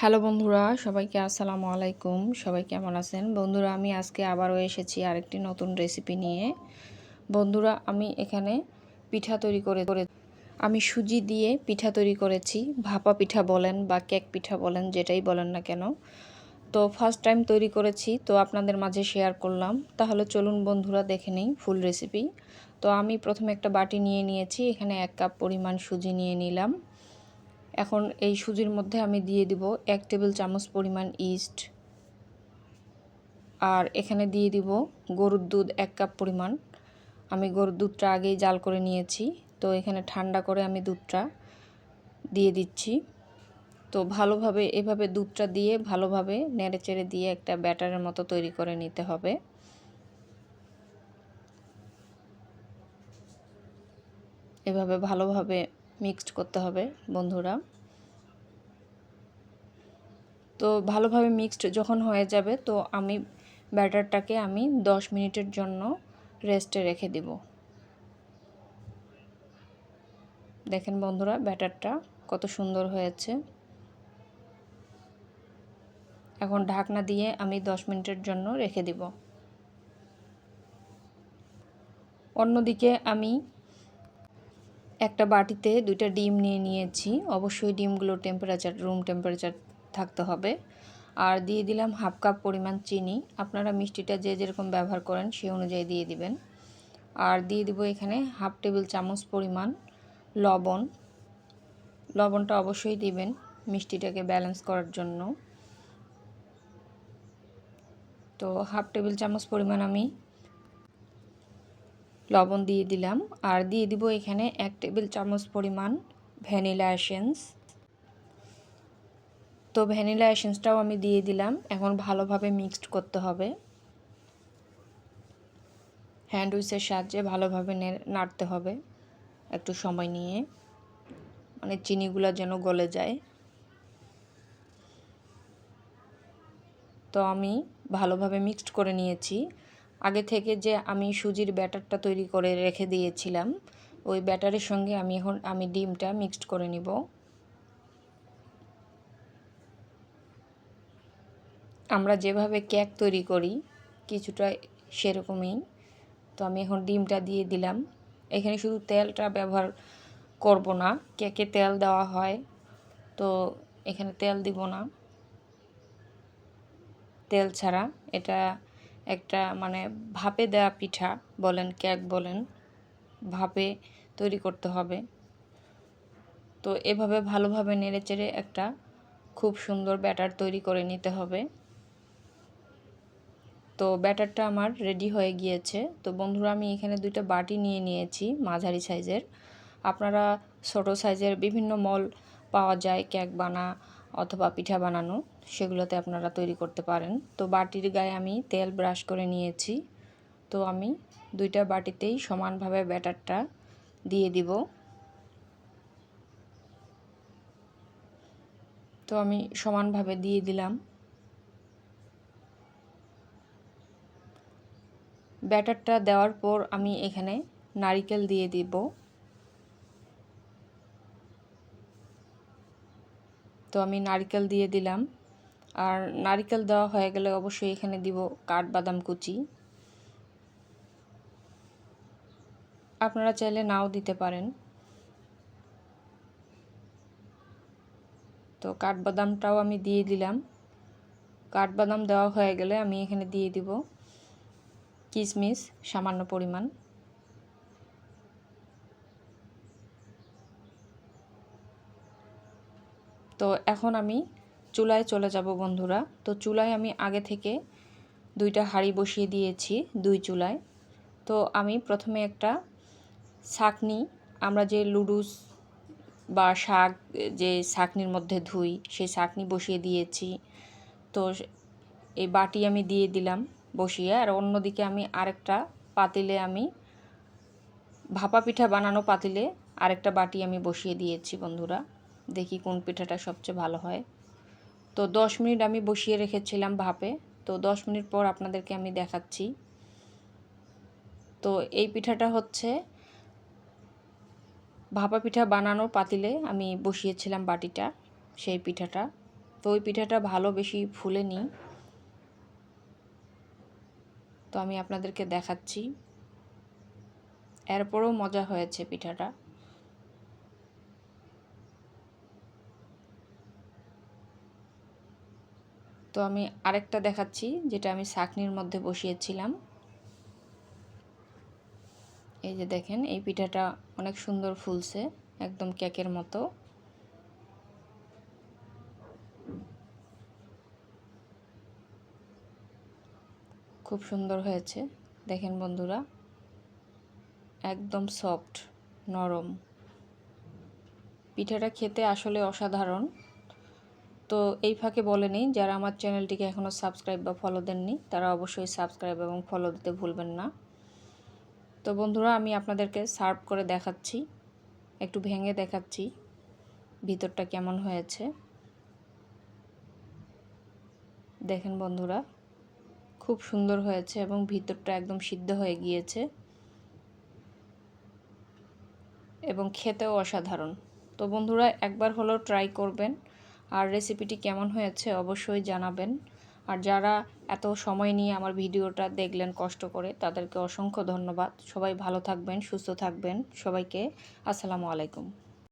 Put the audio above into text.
Hello বন্ধুরা, সবাইকে আসসালামু আলাইকুম। সবাই কেমন আছেন? বন্ধুরা, আমি আজকে আবারও এসেছি আরেকটি নতুন রেসিপি নিয়ে। বন্ধুরা, আমি এখানে পিঠা তৈরি করে করে আমি সুজি দিয়ে পিঠা তৈরি করেছি। ভাপা পিঠা বলেন বা কেক পিঠা বলেন, যেটাই বলেন না কেন। তো ফার্স্ট টাইম তৈরি করেছি, তো আপনাদের মাঝে শেয়ার করলাম। তাহলে চলুন বন্ধুরা, দেখে নিই ফুল রেসিপি তো আমি প্রথমে একটা বাটি নিয়ে নিয়েছি, এখানে এক কাপ পরিমাণ সুজি নিয়ে নিলাম। এখন এই সুজির মধ্যে আমি দিয়ে দিব এক টেবিল চামচ পরিমাণ ইস্ট আর এখানে দিয়ে দিব গরুর দুধ এক কাপ পরিমাণ। আমি গরুর দুধটা আগেই জাল করে নিয়েছি, তো এখানে ঠান্ডা করে আমি দুধটা দিয়ে দিচ্ছি। তো ভালোভাবে এভাবে দুধটা দিয়ে ভালোভাবে নেড়ে চেড়ে দিয়ে একটা ব্যাটারের মতো তৈরি করে নিতে হবে। এভাবে ভালোভাবে মিক্সড করতে হবে বন্ধুরা। তো ভালোভাবে মিক্সড যখন হয়ে যাবে তো আমি ব্যাটারটাকে আমি 10 মিনিটের জন্য রেস্টে রেখে দিব। দেখেন বন্ধুরা ব্যাটারটা কত সুন্দর হয়েছে। এখন ঢাকনা দিয়ে আমি 10 মিনিটের জন্য রেখে দিব। অন্যদিকে আমি একটা বাটিতে দুইটা ডিম নিয়ে নিয়েছি। অবশ্যই ডিমগুলো টেম্পারেচার রুম টেম্পারেচার থাকতে হবে। আর দিয়ে দিলাম হাফ কাপ পরিমাণ চিনি। আপনারা মিষ্টিটা যে যেরকম ব্যবহার করেন সেই অনুযায়ী দিয়ে দিবেন। আর দিয়ে দিব এখানে হাফ টেবিল চামচ পরিমাণ লবণ। লবণটা অবশ্যই দিবেন মিষ্টিটাকে ব্যালেন্স করার জন্য। তো হাফ টেবিল চামচ পরিমাণ আমি লবণ দিয়ে দিলাম। আর দিয়ে দিব এখানে এক টেবিল চামচ পরিমাণ ভ্যানিলা এসেন্স। তো ভ্যানিলা এসেন্সটাও আমি দিয়ে দিলাম। এখন ভালোভাবে মিক্সড করতে হবে। হ্যান্ড উইচের সাহায্যে ভালোভাবে নাড়তে হবে একটু সময় নিয়ে। মানে চিনিগুলো যেন গলে যায়। তো আমি ভালোভাবে মিক্সড করে নিয়েছি। আগে থেকে যে আমি সুজির ব্যাটারটা তৈরি করে রেখে দিয়েছিলাম, ওই ব্যাটারের সঙ্গে আমি এখন, আমি ডিমটা মিক্সড করে নিব। আমরা যেভাবে কেক তৈরি করি, কিছুটা সেরকমই। তো আমি এখন ডিমটা দিয়ে দিলাম। এখানে শুধু তেলটা ব্যবহার করব না, কেকে তেল দেওয়া হয়। তো এখানে তেল দিব না। তেল ছাড়া এটা একটা মানে ভাপে দেওয়া পিঠা বলেন, কেক বলেন, ভাপে তৈরি করতে হবে। তো এভাবে ভালোভাবে নেড়ে চেড়ে একটা খুব সুন্দর ব্যাটার তৈরি করে নিতে হবে। তো ব্যাটারটা আমার রেডি হয়ে গিয়েছে। তো বন্ধুরা, আমি এখানে দুইটা বাটি নিয়ে নিয়েছি মাঝারি সাইজের। আপনারা ছোটো সাইজের বিভিন্ন মল পাওয়া যায়, কেক বানা অথবা পিঠা বানানো, সেগুলোতে আপনারা তৈরি করতে পারেন। তো বাটির গায়ে আমি তেল ব্রাশ করে নিয়েছি। তো আমি দুইটা বাটিতেই সমানভাবে ব্যাটারটা দিয়ে দিব। তো আমি সমানভাবে দিয়ে দিলাম। ব্যাটারটা দেওয়ার পর আমি এখানে নারিকেল দিয়ে দিব। তো আমি নারিকেল দিয়ে দিলাম। আর নারিকেল দেওয়া হয়ে গেলে অবশ্যই এখানে দিব কাঠবাদাম কুচি। আপনারা চাইলে নাও দিতে পারেন। তো কাঠবাদামটাও আমি দিয়ে দিলাম। কাঠবাদাম দেওয়া হয়ে গেলে আমি এখানে দিয়ে দিব কিশমিশ সামান্য পরিমাণ। তো এখন আমি চুলায় চলে যাব বন্ধুরা। তো চুলায় আমি আগে থেকে দুইটা হাঁড়ি বসিয়ে দিয়েছি, দুই চুলায়। তো আমি প্রথমে একটা ছাকনি আমরা যে লুডুস বা শাক, যে ছাকনির মধ্যে ধুই, সেই ছাকনি বসিয়ে দিয়েছি। তো এই বাটি আমি দিয়ে দিলাম বসিয়ে, আর অন্যদিকে আমি আরেকটা পাতিলে আমি ভাপা পিঠা বানানো পাতিলে আরেকটা বাটি আমি বসিয়ে দিয়েছি বন্ধুরা। দেখি কোন পিঠাটা সবচেয়ে ভালো হয়। তো দশ মিনিট আমি বসিয়ে রেখেছিলাম ভাপে। তো দশ মিনিট পর আপনাদেরকে আমি দেখাচ্ছি। তো এই পিঠাটা হচ্ছে ভাপা পিঠা বানানো পাতিলে আমি বসিয়েছিলাম বাটিটা, সেই পিঠাটা। তো ওই পিঠাটা ভালো বেশি ফুলে ফুলেনি। তো আমি আপনাদেরকে দেখাচ্ছি। এরপরও মজা হয়েছে পিঠাটা। তো আমি আরেকটা দেখাচ্ছি, যেটা আমি চাকনির মধ্যে বসিয়েছিলাম। এই যে দেখেন, এই পিঠাটা অনেক সুন্দর ফুলছে, একদম কেকের মতো। খুব সুন্দর হয়েছে, দেখেন বন্ধুরা। একদম সফট, নরম। পিঠাটা খেতে আসলে অসাধারণ। তো এই ফাঁকে বলে নিই, যারা আমার চ্যানেলটিকে এখনও সাবস্ক্রাইব বা ফলো দেননি, তারা অবশ্যই সাবস্ক্রাইব এবং ফলো দিতে ভুলবেন না। তো বন্ধুরা, আমি আপনাদেরকে সার্ভ করে দেখাচ্ছি, একটু ভেঙে দেখাচ্ছি ভিতরটা কেমন হয়েছে। দেখেন বন্ধুরা, খুব সুন্দর হয়েছে এবং ভিতরটা একদম সিদ্ধ হয়ে গিয়েছে এবং খেতেও অসাধারণ। তো বন্ধুরা, একবার হলেও ট্রাই করবেন। আর রেসিপিটি কেমন হয়েছে অবশ্যই জানাবেন। আর যারা এত সময় নিয়ে আমার ভিডিওটা দেখলেন কষ্ট করে, তাদেরকে অসংখ্য ধন্যবাদ। সবাই ভালো থাকবেন, সুস্থ থাকবেন সবাইকে। আসসালামু আলাইকুম।